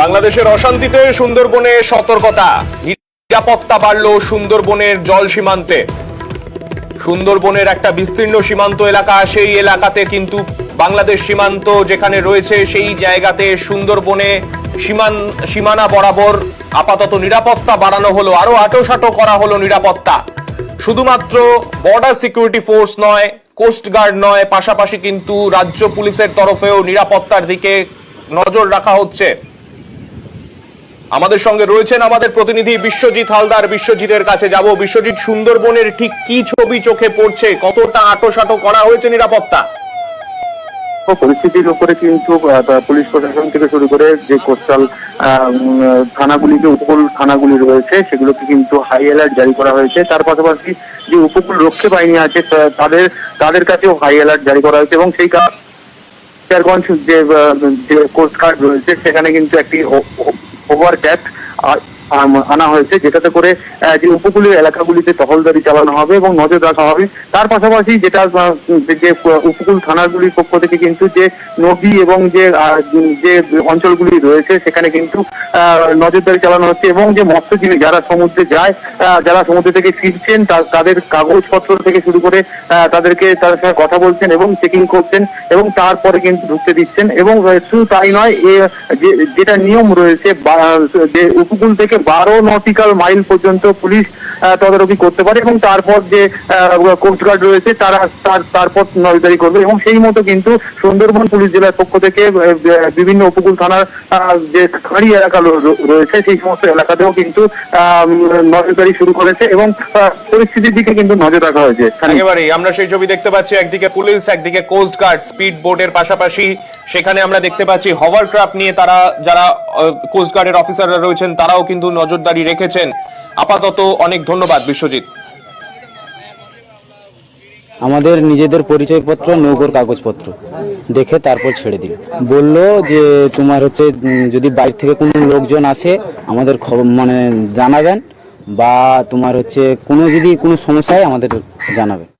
বাংলাদেশের অশান্তিতে সুন্দরবনে সতর্কতা। নিরাপত্তা বাড়ল সুন্দরবনের জল সীমান্তে। সুন্দরবনের একটা বিস্তীর্ণ সীমান্ত এলাকা, সেই এলাকাতে কিন্তু বাংলাদেশ সীমান্ত যেখানে রয়েছে, সেই জায়গাতে সুন্দরবনে সীমান, সীমানা বরাবর আপাতত নিরাপত্তা বাড়ানো হলো, আরও আটোসাটো করা হলো নিরাপত্তা। শুধুমাত্র বর্ডার সিকিউরিটি ফোর্স নয় কোস্টগার্ড নয়, পাশাপাশি কিন্তু রাজ্য পুলিশের তরফেও নিরাপত্তার দিকে নজর রাখা হচ্ছে। আমাদের সঙ্গে রয়েছেন আমাদের প্রতিনিধি বিশ্বজিৎ হালদার। বিশ্বজিতের কাছে যাব। বিশ্বজিৎ সুন্দরবনের ঠিক কি ছবি চোখে পড়ছে? কতটা আটোসাটো করা হয়েছে নিরাপত্তা? পরিস্থিতির উপরে কিন্তু পুলিশ প্রশাসন থেকে শুরু করে যে কোস্টাল থানাগুলি যে উপকূল থানাগুলি রয়েছে সেগুলোকে কিন্তু হাই অ্যালার্ট জারি করা হয়েছে। তার পাশাপাশি যে উপকূল রক্ষী বাহিনী আছে তাদের তাদের কাছেও হাই অ্যালার্ট জারি করা হয়েছে এবং সেই কারণে যে আহ, যে কোস্ট গার্ড রয়েছে সেখানে কিন্তু একটি over that uh, আনা হয়েছে, যেটাতে করে যে উপকূলীয় এলাকাগুলিতে টহলদারি চালানো হবে এবং নজর রাখা হবে। তার পাশাপাশি যেটা যে, উপকূল থানাগুলির পক্ষ থেকে কিন্তু যে নদী এবং যে যে অঞ্চলগুলি রয়েছে, সেখানে কিন্তু নজরদারি চালানো হচ্ছে এবং যে মৎস্যজীবী যারা সমুদ্রে যায় যারা সমুদ্র থেকে ফিরছেন তাদের কাগজপত্র থেকে শুরু করে তাদেরকে তাদের সঙ্গে কথা বলছেন এবং চেকিং করছেন এবং তারপরে কিন্তু ঢুকতে দিচ্ছেন এবং শুধু তাই নয় যেটা নিয়ম রয়েছে যে উপকূল থেকে বারো নটিক্যাল মাইল পর্যন্ত পুলিশ তদারকি করতে পারে এবং তারপর যে কোস্ট গার্ড রয়েছে তারা তার, তারপর নজরদারি করবে এবং সেই মতো কিন্তু সুন্দরবন পুলিশ জেলার পক্ষ থেকে বিভিন্ন উপকূল থানার যে খাঁড়ি এলাকা রয়েছে সেই সমস্ত এলাকাতেও কিন্তু নজরদারি শুরু করেছে এবং পরিস্থিতির দিকে কিন্তু নজর রাখা হয়েছে। একেবারেই, আমরা সেই ছবি দেখতে পাচ্ছি, একদিকে পুলিশ, একদিকে কোস্ট গার্ড, স্পিড বোটের পাশাপাশি সেখানে আমরা দেখতে পাচ্ছি হভারক্রাফট নিয়ে তারা, যারা কোস্ট গার্ডের অফিসাররা রয়েছেন, তারাও কিন্তু নজরদারি রেখেছেন। আপাতত অনেক ধন্যবাদ বিশ্বজিৎ। আমাদের নিজেদের পরিচয়পত্র, নৌকোর কাগজপত্র। দেখে তারপর ছেড়ে দিল। বলল যে, তোমার হচ্ছে যদি বাইরে থেকে কোনো লোকজন আসে, আমাদের খবর মানে জানাবেন বা তোমার হচ্ছে কোনো যদি কোনো সমস্যা হয়, আমাদের জানাবে।